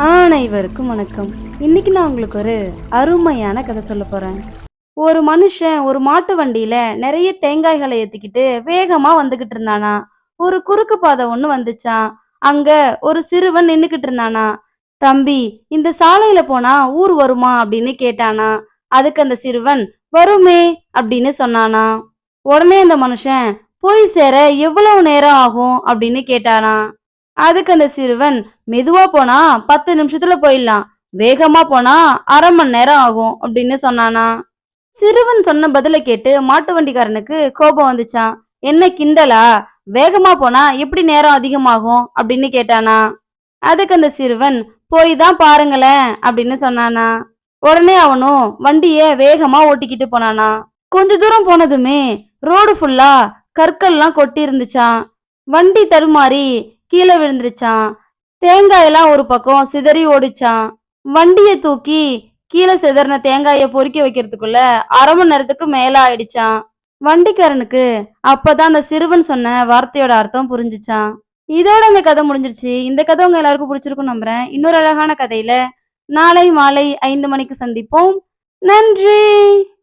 அனைவருக்கும் வணக்கம். இன்னைக்கு நான் உங்களுக்கு ஒரு அருமையான கதை சொல்ல போறேன். ஒரு மனுஷன் ஒரு மாட்டு வண்டியில நிறைய தேங்காய்களை ஏத்திக்கிட்டு வேகமா வந்துகிட்டு இருந்தானா. ஒரு குறுக்கு பாதை ஒண்ணு வந்துச்சான் அங்க ஒரு சிறுவன் நின்னுக்கிட்டு இருந்தானா. தம்பி இந்த சாலையில போனா ஊர் வருமா? அப்படின்னு கேட்டானா. அதுக்கு அந்த சிறுவன் வருமே அப்படின்னு சொன்னானா. உடனே அந்த மனுஷன் போய் சேர எவ்வளவு நேரம் ஆகும்? அப்படின்னு கேட்டானா. அதுக்கு அந்த சிறுவன் மெதுவா போனா பத்து நிமிஷத்துல போயிடலாம். வேகமா போனா அரை மணி நேரம் ஆகும் அப்படின்னு சொன்னானா. சிறுவன் சொன்ன பதில கேட்டு மாட்டு வண்டிக்காரனுக்கு கோபம் வந்துச்சான். என்ன கிண்டலா? வேகமா போனா எப்படி நேரம் அதிகமாகும் அப்படின்னு கேட்டானா. அதுக்கு அந்த சிறுவன் போய் தான் பாருங்களேன் அப்படின்னு சொன்னானா. உடனே அவனும் வண்டிய வேகமா ஓட்டிக்கிட்டு போனானா. கொஞ்ச தூரம் போனதுமே ரோடு ஃபுல்லா கற்கள்லாம் கொட்டி இருந்துச்சான் வண்டி தருமாறி கீழே விழுந்துருச்சான். தேங்காயெல்லாம் ஒரு பக்கம் சிதறி ஓடிச்சான். வண்டியை தூக்கி கீழே சிதறின தேங்காயை பொறுக்கி வைக்கிறதுக்குள்ள அரை மணி நேரத்துக்கு மேல ஆயிடுச்சான். வண்டிக்காரனுக்கு அப்பதான் அந்த சிறுவன் சொன்ன வார்த்தையோட அர்த்தம் புரிஞ்சுச்சான். இதோட அந்த கதை முடிஞ்சிருச்சு. இந்த கதை உங்க எல்லாருக்கும் பிடிச்சிருக்கும் நம்புறேன். இன்னொரு அழகான கதையில நாளை மாலை ஐந்து மணிக்கு சந்திப்போம். நன்றி!